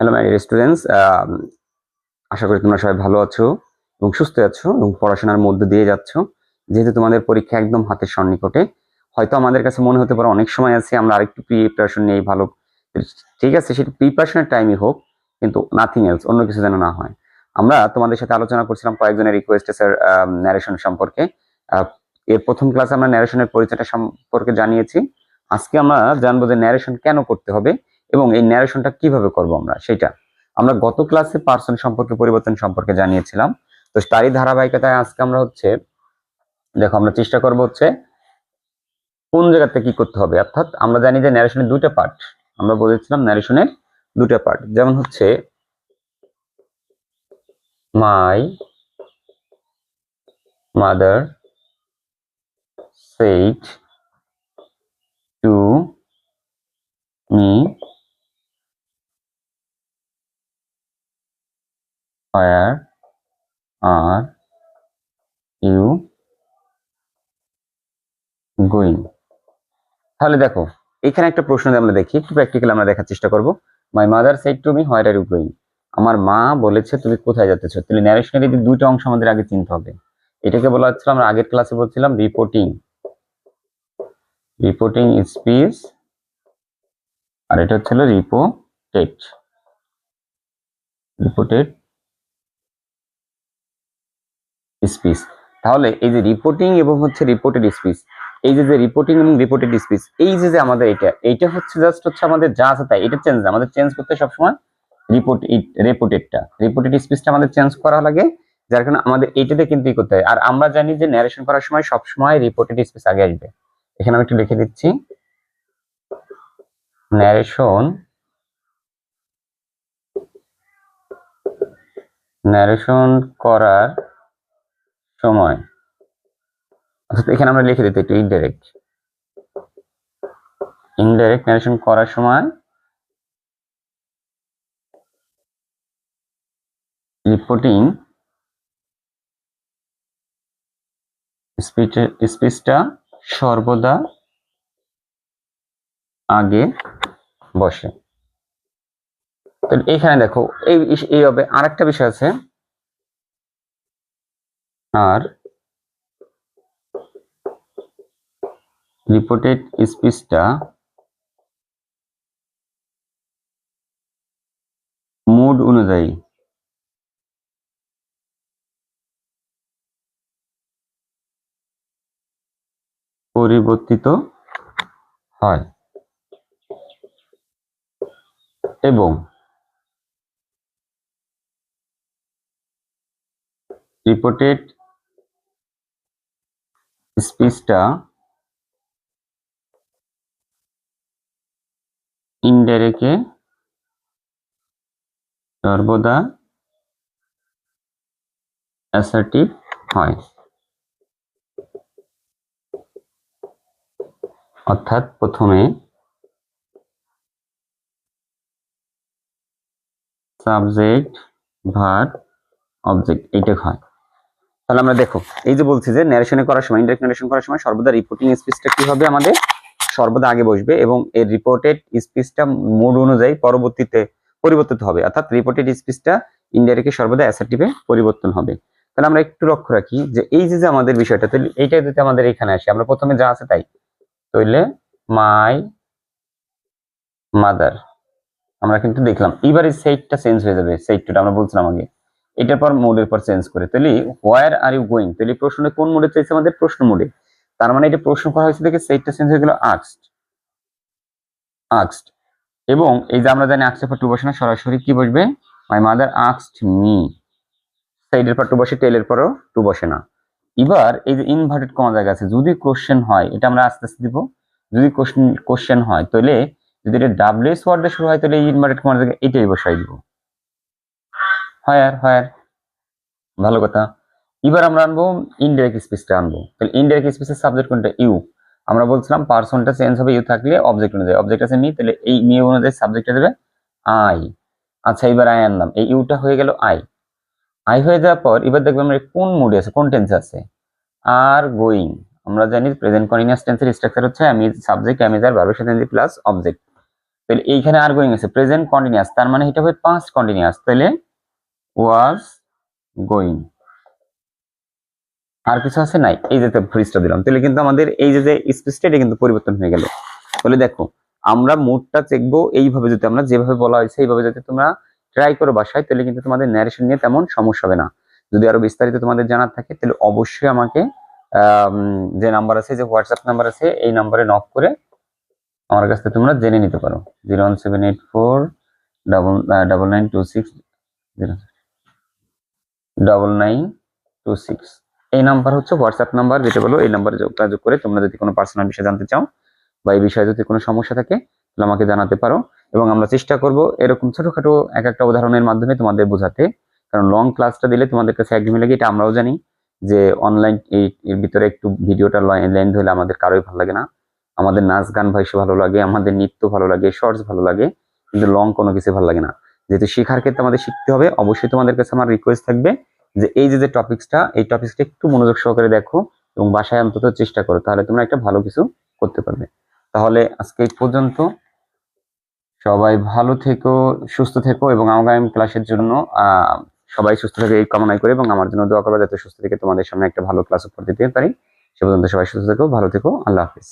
Hello my students আশা করি তোমরা সবাই ভালো আছো এবং সুস্থ আছো এবং পড়াশোনার মধ্যে দিয়ে যাচ্ছ। যেহেতু তোমাদের পরীক্ষা একদম হাতের সন্নিকটে, হয়তো আমাদের কাছে মনে হতে পারে অনেক সময় আছে, আমরা আরেকটু প্রিপারেশন নেই ভালো। ঠিক আছে, সেটা প্রিপারেশনের টাইমই হোক, কিন্তু নাথিং এলস অন্য কিছু যেন না হয়। আমরা তোমাদের সাথে আলোচনা করছিলাম কয়েকজনের রিকোয়েস্টে স্যার ন্যারেশন সম্পর্কে। এর প্রথম ক্লাসে আমরা ন্যারেশনের পরিচয়টা সম্পর্কে জানিয়েছি। আজকে আমরা জানব যে ন্যারেশন কেন করতে হবে এবং এই ন্যারেশনটা কীভাবে করব আমরা? সেটা আমরা গত ক্লাসে পার্সন সম্পর্কে, পরিবর্তন সম্পর্কে জানিয়েছিলাম। তো তারই ধারাবাহিকতায় আজকে আমরা হচ্ছে, দেখো আমরা চেষ্টা করব হচ্ছে কোন জায়গাতে কি করতে হবে। অর্থাৎ আমরা জানি যে ন্যারেশনের দুটো পার্ট আমরা বলেছিলাম ন্যারেশনের দুটো পার্ট যেমন হচ্ছে my mother said to me where are you going? তাহলে দেখো, এখানে একটা প্রশ্ন আমরা দেখি, একটু প্র্যাকটিক্যাল আমরা দেখার চেষ্টা করব। My mother said to me where are you going আমার মা বলেছে, তুমি কোথায় যেতেছ তাহলে ন্যারেশনের এই দুটো অংশ আমাদের আগে চিনতে হবে। এটাকে বলা হচ্ছিল, আমরা আগের ক্লাসে বলছিলাম রিপোর্টিং রিপোর্টিং স্পিচ আর এটা হচ্ছিল রিপোর্টেড রিপোর্টেড স্পিচ তাহলে এই যে রিপোর্টিং এবং হচ্ছে রিপোর্টেড স্পিচ এই যে যে রিপোর্টিং এবং রিপোর্টেড স্পিচ এই যে যে আমাদের এটা, এইটা হচ্ছে জাস্ট হচ্ছে আমাদের যা আছে তাই, এটা চেঞ্জ আমাদের চেঞ্জ করতে সবসময় রিপোর্ট রিপোর্টেডটা রিপোর্টেড স্পিচটা আমাদের চেঞ্জ করা লাগে, যার কারণে আমাদের এইটাতে কিন্তু করতে হয়। আর আমরা জানি যে ন্যারেশন করার সময় সবসময় রিপোর্টেড স্পিচ আগে আসবে। এখানে আমি একটু লিখে দিচ্ছি। ন্যারেশন ন্যারেশন করার সময়। অর্থাৎ এখানে আমরা লিখে দিতে একটু ইনডাইরেক্ট ইনডাইরেক্ট ন্যারেশন করার সময় রিপোর্টিং স্পিচ স্পিচটা সর্বদা আগে বসে। তো এখানে দেখো এই এই হবে আরেকটা বিষয় আছে। আর রিপোর্টেড স্পিচটা মুড অনুযায়ী। পরিবর্তিত হয়। এবং রিপোর্টেড স্পিচটা ইনডাইরেক্টে সর্বদা অ্যাসার্টিভ হয়। অর্থাৎ প্রথমে সাবজেক্ট ভার অবজেক্ট এইটা হয়। তাহলে আমরা দেখো, এই যে বলছি যে ন্যারেশনে করার সময় ইনডাইরেক্ট ন্যারেশন করার সময় সর্বদা রিপোর্টিং স্পিচটা কি হবে আমাদের? সর্বদা আগে বসবে এবং এর রিপোর্টেড স্পিচটা মোড অনুযায়ী পরবর্তীতে পরিবর্তিত হবে। অর্থাৎ রিপোর্টেড স্পিচটা ইনডাইরেক্টলি সর্বদা অ্যাসার্টিভে পরিবর্তন হবে। তাহলে আমরা একটু লক্ষ্য রাখি যে এই যে যে আমাদের বিষয়টা, তাহলে এইটা যদি আমাদের এখানে আসে, আমরা প্রথমে যা আছে তাই। তাইলে মাই মাদার আমরা কিন্তু দেখলাম, এবারে সেইটটা চেঞ্জ হয়ে যাবে সেইটটা আমরা বলছিলাম আগে। এটার পর মোডের পর চেঞ্জ করে। তাহলে হোয়ার আর ইউ গোয়িং তাহলে প্রশ্নটা কোন মোডে চাইছে আমাদের? প্রশ্ন মোডে তার মানে এটা প্রশ্ন করা হয়েছে দেখে সেইটটা চেঞ্জ হয়ে গেল আক্সড আক্সড এবং এই যে আমরা জানি আক্সের পর টু বসে না, সরাসরি কি বসবে? মাই মাদার আক্সড মি সাইডের পর টু বসে টেলের পরও টু বসে না। এবার এই যে ইনভার্টেড কমা জায়গা আছে, যদি কোশ্চেন হয়, এটা আমরা আস্তে আস্তে দিব। যদি কোশ্চেন কোশ্চেন হয়, তাহলে যদি এটা ডাব্লিউএস ওয়ার্ড শুরু হয়, তাহলে ইনভার্টেড কমা জায়গা এটাই বসাই দিব। হয় আর হয় আর ভালো কথা। এবার আমরা আনব ইনডাইরেক্ট স্পিচটা আনব। তাহলে ইনডাইরেক্ট স্পিচের সাবজেক্ট কোনটা? ইউ আমরা বলছিলাম পার্সনটা চেঞ্জ হবে ইউ থাকলে অবজেক্ট অনুযায়ী। অবজেক্ট আছে মি তাহলে এই মি অনুযায়ী সাবজেক্টটা দেবে আই আচ্ছা এবার আই আনলাম। এই ইউটা হয়ে গেল আই আই হয়ে যাওয়ার পর এবার দেখব আমরা কোন মুডে আছে, কোন টেন্সে আছে। আর গোয়িং আমরা জানি প্রেজেন্ট কন্টিনিউয়াস টেন্সের স্ট্রাকচার হচ্ছে আমি সাবজেক্ট আমি যার ভার্বের সাথে প্লাস অবজেক্ট তাহলে এইখানে আর গোয়িং আছে প্রেজেন্ট কন্টিনিউয়াস তার মানে এটা হবে পাস্ট কন্টিনিউয়াস তাহলে ওয়াজ গোয়িং আর কিছু আছে? নাই। এই যে ফ্রিজটা দিলাম। তাহলে কিন্তু আমাদের এই যে স্পেসটা এটা কিন্তু পরিবর্তন হয়ে গেল। তাহলে দেখো আমরা মুডটা চেকবো এইভাবে যদি আমরা যেভাবে বলা হয়েছে এইভাবে যদি তোমরা ট্রাই করো বাসায় তাহলে কিন্তু তোমাদের ন্যারেশন নিয়ে তেমন সমস্যা হবে না। যদি আরও বিস্তারিত তোমাদের জানার থাকে তাহলে অবশ্যই আমাকে আম, যে নাম্বার আছে যে হোয়াটসঅ্যাপ নাম্বার আছে এই নাম্বারে নক করে আমার কাছ থেকে তোমরা জেনে নিতে পারো। Zero one seven eight four double double nine two six zero double nine two six এই নাম্বার হচ্ছে হোয়াটসঅ্যাপ নাম্বার, যেটা বলো এই নাম্বারে যোগাযোগ করে তোমরা যদি কোনো পার্সোনাল বিষয় জানতে চাও বা এই বিষয়ে যদি কোনো সমস্যা থাকে, তাহলে আমাকে জানাতে পারো। এবং আমরা চেষ্টা করব এরকম ছোটখাটো এক একটা উদাহরণের মাধ্যমে তোমাদের বোঝাতে। কারণ লং ক্লাসটা দিলে তোমাদের কাছে একদমই লাগে, এটা আমরাও জানি। যে অনলাইন এর ভিতরে একটু ভিডিওটা লেন্থ হলে আমাদের কারোই ভালো লাগে না। আমাদের নাচ গান ভাইসে ভালো লাগে, আমাদের নৃত্য ভালো লাগে শর্টস ভালো লাগে, কিন্তু লং কোনো কিছু ভালো লাগে না। যেহেতু শেখার ক্ষেত্রে আমাদের শিখতে হবে, অবশ্যই তোমাদের কাছে আমার রিকোয়েস্ট থাকবে যে এই যে যে টপিক্সটা এই টপিক্সটা একটু মনোযোগ সহকারে দেখো এবং বাসায় অন্তত চেষ্টা করো, তাহলে তোমরা একটা ভালো কিছু করতে পারবে। তাহলে আজকে এই পর্যন্ত। সবাই ভালো থেকো, সুস্থ থেকো এবং আগামী ক্লাসের জন্য সবাই সুস্থ থেকে এই কামনাই করে এবং আমার জন্য দোয়া করবে যাতে সুস্থ থেকে তোমাদের সামনে একটা ভালো ক্লাস উপর দিতে পারি। সে পর্যন্ত সবাই সুস্থ থেকো, ভালো থেকো, আল্লাহ হাফিজ।